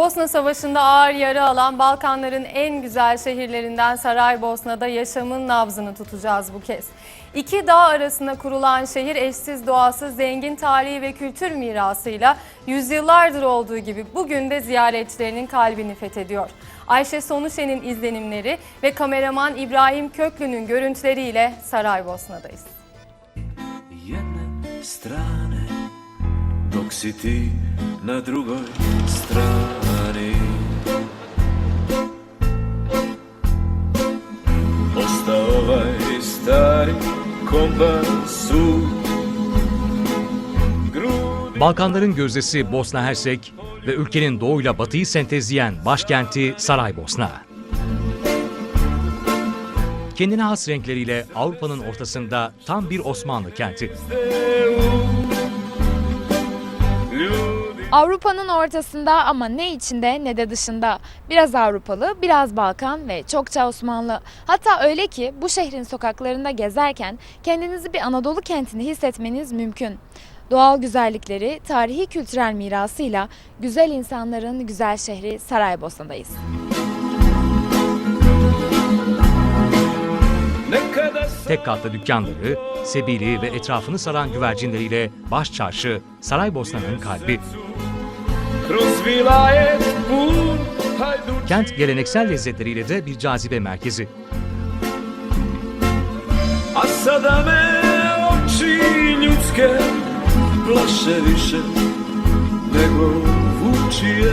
Bosna Savaşı'nda ağır yara alan Balkanların en güzel şehirlerinden Saraybosna'da yaşamın nabzını tutacağız bu kez. İki dağ arasında kurulan şehir eşsiz doğası, zengin tarihi ve kültür mirasıyla yüzyıllardır olduğu gibi bugün de ziyaretçilerinin kalbini fethediyor. Ayşe Sonuşen'in izlenimleri ve kameraman İbrahim Köklü'nün görüntüleriyle Saraybosna'dayız. jedne strane Dok na drugoj strani Balkanların gözdesi Bosna Hersek ve ülkenin doğuyla batıyı sentezleyen başkenti Saraybosna. Kendine has renkleriyle Avrupa'nın ortasında tam bir Osmanlı kenti. Avrupa'nın ortasında ama ne içinde ne de dışında. Biraz Avrupalı, biraz Balkan ve çokça Osmanlı. Hatta öyle ki bu şehrin sokaklarında gezerken kendinizi bir Anadolu kentini hissetmeniz mümkün. Doğal güzellikleri, tarihi kültürel mirasıyla güzel insanların güzel şehri Saraybosna'dayız. Tek katlı dükkanları, sebili ve etrafını saran güvercinleriyle baş çarşı Saraybosna'nın kalbi. Kent geleneksel lezzetleriyle de bir cazibe merkezi. A sada me oči ljudske plaše više nego vučije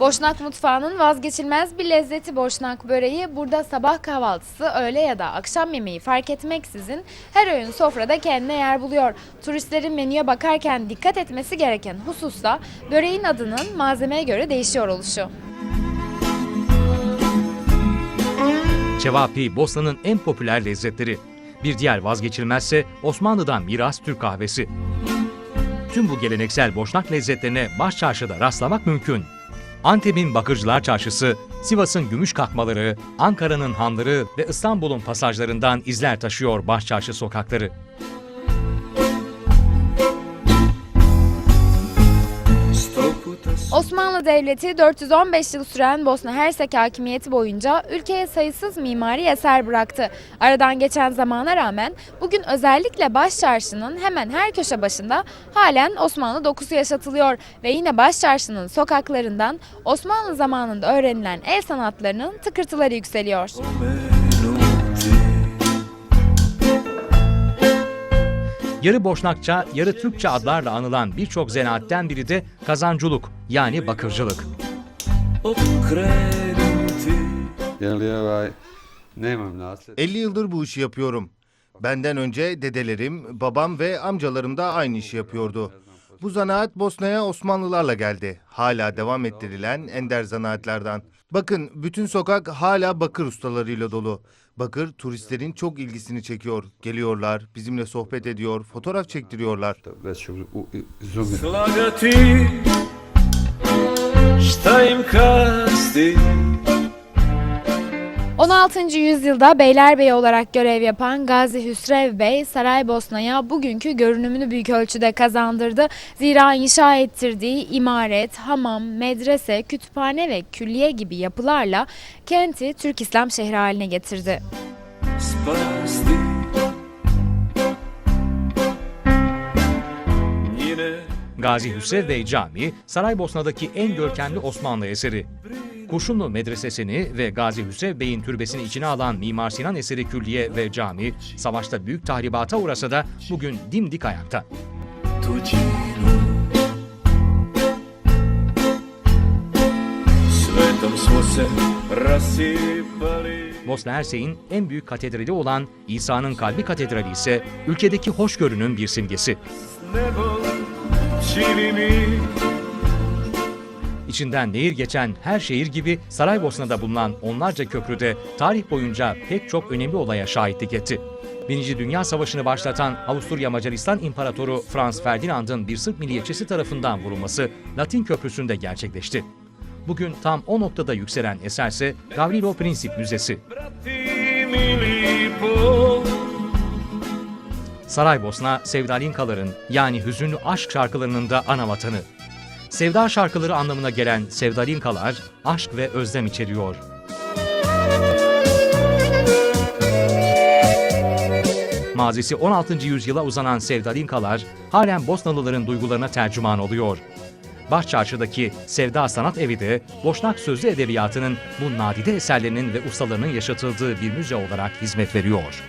Boşnak mutfağının vazgeçilmez bir lezzeti boşnak böreği. Burada sabah kahvaltısı, öğle ya da akşam yemeği fark etmeksizin her öğün sofrada kendine yer buluyor. Turistlerin menüye bakarken dikkat etmesi gereken husussa böreğin adının malzemeye göre değişiyor oluşu. Cevapi Bosna'nın en popüler lezzetleri. Bir diğer vazgeçilmezse Osmanlı'dan miras Türk kahvesi. Tüm bu geleneksel boşnak lezzetlerine baş çarşıda rastlamak mümkün. Antep'in Bakırcılar Çarşısı, Sivas'ın gümüş kakmaları, Ankara'nın hanları ve İstanbul'un pasajlarından izler taşıyor baş çarşı sokakları. Osmanlı Devleti 415 yıl süren Bosna Hersek hakimiyeti boyunca ülkeye sayısız mimari eser bıraktı. Aradan geçen zamana rağmen bugün özellikle Baş Çarşı'nın hemen her köşe başında halen Osmanlı dokusu yaşatılıyor ve yine Baş Çarşı'nın sokaklarından Osmanlı zamanında öğrenilen el sanatlarının tıkırtıları yükseliyor. pomenuti Yarı Boşnakça, yarı Türkçe adlarla anılan birçok zanaatten biri de kazanculuk yani bakırcılık. okrenuti Jer ovaj, nemam nasled. 50 yıldır bu işi yapıyorum. Benden önce dedelerim, babam ve amcalarım da aynı işi yapıyordu. Bu zanaat Bosna'ya Osmanlılarla geldi. Hala devam ettirilen ender zanaatlerden. Bakın bütün sokak hala bakır ustalarıyla dolu. Bakır turistlerin çok ilgisini çekiyor. Geliyorlar, bizimle sohbet ediyor, fotoğraf çektiriyorlar. Slagati 16. yüzyılda Beylerbeyi olarak görev yapan Gazi Hüsrev Bey Saraybosna'ya bugünkü görünümünü büyük ölçüde kazandırdı. Zira inşa ettirdiği imaret, hamam, medrese, kütüphane ve külliye gibi yapılarla kenti Türk İslam şehri haline getirdi. Gazi Hüsrev Bey Camii, Saraybosna'daki en görkemli Osmanlı eseri. Kurşunlu Medresesi'ni ve Gazi Hüsrev Bey'in türbesini içine alan Mimar Sinan eseri külliye ve cami, savaşta büyük tahribata uğrasa da bugün dimdik ayakta. Bosna Hersek'in en büyük katedrali olan İsa'nın Kalbi Katedrali ise ülkedeki hoşgörünün bir simgesi. İçinden nehir geçen her şehir gibi Saraybosna'da bulunan onlarca köprüde tarih boyunca pek çok önemli olaya şahitlik etti. Birinci Dünya Savaşı'nı başlatan Avusturya Macaristan İmparatoru Franz Ferdinand'ın bir Sırp milliyetçisi tarafından vurulması Latin Köprüsü'nde gerçekleşti. Bugün tam o noktada yükselen eserse Gavrilo Princip Müzesi. Saraybosna, Sevdalinkaların yani hüzünlü aşk şarkılarının da ana vatanı. Sevda şarkıları anlamına gelen sevdalinkalar aşk ve özlem içeriyor. Mazisi 16. yüzyıla uzanan sevdalinkalar halen Bosnalıların duygularına tercüman oluyor. Başçarşı'daki Sevda Sanat Evi de Boşnak sözlü edebiyatının bu nadide eserlerinin ve ustalarının yaşatıldığı bir müze olarak hizmet veriyor.